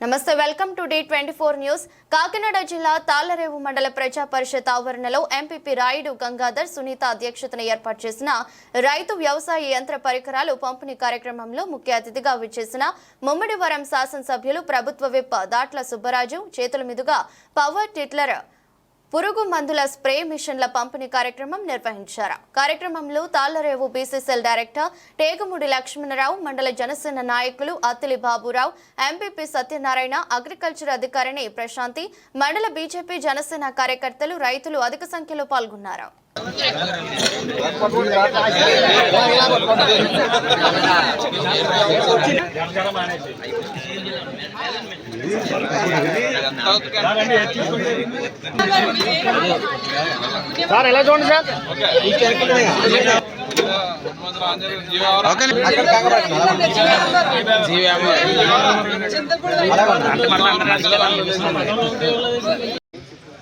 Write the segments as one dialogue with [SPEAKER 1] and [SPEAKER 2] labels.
[SPEAKER 1] నమస్తే welcome to the twenty four news. Kakinada జిల్లా తాళ్ళరేవు మండల ప్రజా పరిషత్ ఆవరణలో ఎంపీపీ రాయుడు గంగాధర్ సునీత అధ్యక్షతన ఏర్పాటు చేసిన రైతు వ్యవసాయ యంత్ర పరికరాలు పంపిణీ కార్యక్రమంలో ముఖ్య అతిథిగా విచ్చేసిన ముమ్మడివరం శాసనసభ్యులు ప్రభుత్వ విప్ దాట్ల సుబ్బరాజు చేతుల మీదుగా పవర్ టిట్లర్ పురుగు మందుల స్ప్రే మిషన్ల పంపిణీ కార్యక్రమం నిర్వహించారు. కార్యక్రమంలో తాళ్ళరేవు బీసీసీఎల్ డైరెక్టర్ టేగముడి లక్ష్మణరావు మండల జనసేన నాయకులు అత్తిలి బాబురావు ఎంపీపీ సత్యనారాయణ అగ్రికల్చర్ అధికారిని ప్రశాంతి మండల బీజేపీ జనసేన కార్యకర్తలు రైతులు అధిక సంఖ్యలో పాల్గొన్నారు.
[SPEAKER 2] సార్ ఎలా చూడండి సార్?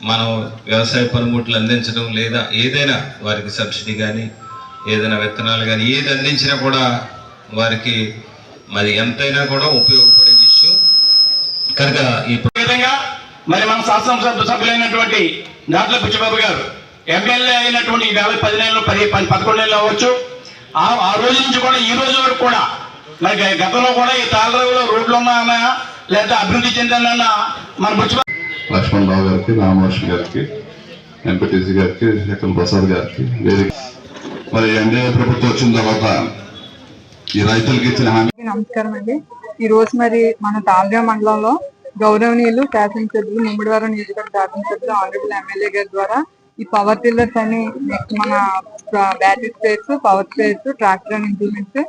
[SPEAKER 3] మనం వ్యవసాయ పనిముట్లు అందించడం లేదా ఏదైనా వారికి సబ్సిడీ కానీ ఏదైనా విత్తనాలు కానీ ఏది అందించినా కూడా వారికి మరి ఎంతైనా కూడా ఉపయోగపడే విషయం. కనుక ఈ
[SPEAKER 2] విధంగా మరి మన శాసనసభ సభ్యులైనటువంటి దాట్ల పిచ్చిబాబు గారు ఎమ్మెల్యే అయినటువంటి ఈ వేల పది నెలలు పది పది పదకొండు నెలలు అవ్వచ్చు. ఆ ఆ రోజు నుంచి కూడా ఈ రోజు వరకు కూడా మరి గతంలో కూడా ఈ తాళరావులో రోడ్లు ఉన్నాయన్నా లేదా అభివృద్ధి చెందిందన్న మన బుచ్చిబాబు
[SPEAKER 4] లక్ష్మణ్ రావు గారికి రామహర్షి గారికి ఎంపీటీసీ గారికి శేఖర్ ప్రసాద్ గారికి వేదిక మరి ఎన్డీఏ ప్రభుత్వం వచ్చిన తర్వాత ఈ రైతులకి ఇచ్చిన హామీ
[SPEAKER 5] నమస్కారం అండి. ఈ రోజు మరి మన తాల్గా మండలంలో గౌరవనీయులు శాసనసభ్యులు ముమ్మడివారం నియోజకవర్గ శాసనసభ్యులు ఆనరబుల్ ఎమ్మెల్యే గారి ద్వారా ఈ పవర్ టిల్లర్స్ అని నెక్స్ట్ మన battery space power space tractor and implements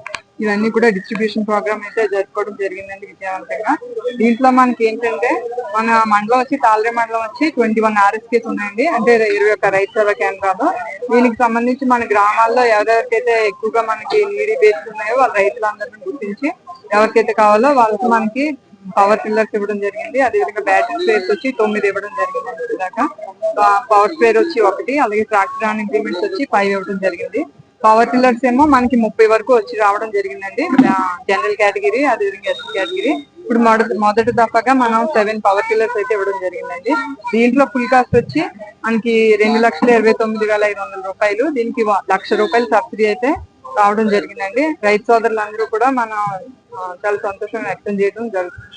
[SPEAKER 5] ఇవన్నీ కూడా డిస్ట్రిబ్యూషన్ ప్రోగ్రామ్ అయితే జరుపుకోవడం జరిగిందండి విజయవంతంగా. దీంట్లో మనకి ఏంటంటే మన మండలం వచ్చి తాల్రే మండలం వచ్చి ట్వంటీ వన్ ఆర్ఎస్కేస్ ఉన్నాయండి. అంటే ఇరవై ఒక్క రైతు సేవా కేంద్రాలు. దీనికి సంబంధించి మన గ్రామాల్లో ఎవరెవరికైతే ఎక్కువగా మనకి నీడి బేస్ ఉన్నాయో వాళ్ళ రైతులందరినీ గుర్తించి ఎవరికైతే కావాలో వాళ్ళకి మనకి పవర్ టిల్లర్స్ ఇవ్వడం జరిగింది. అదేవిధంగా బ్యాటరీ స్పేర్స్ వచ్చి తొమ్మిది ఇవ్వడం జరిగింది దాకా పవర్ స్పేర్ వచ్చి ఒకటి అలాగే ట్రాక్టర్ ఆన్ ఇంక్రిమెంట్స్ వచ్చి ఫైవ్ ఇవ్వడం జరిగింది. పవర్ టిల్లర్స్ ఏమో మనకి ముప్పై వరకు వచ్చి రావడం జరిగిందండి. జనరల్ కేటగిరీ అదేవిధంగా ఎస్సీ కేటగిరీ ఇప్పుడు మొదటి దఫాగా మనం సెవెన్ పవర్ టిల్లర్స్ అయితే ఇవ్వడం జరిగిందండి. దీంట్లో ఫుల్ కాస్ట్ వచ్చి మనకి రెండు లక్షల ఇరవై తొమ్మిది వేల ఐదు వందల రూపాయలు. దీనికి లక్ష రూపాయలు సబ్సిడీ అయితే రావడం జరిగిందండి. రైతు సోదరులందరూ కూడా మనం చాలా సంతోషం వ్యక్తం చేయడం జరుగుతుంది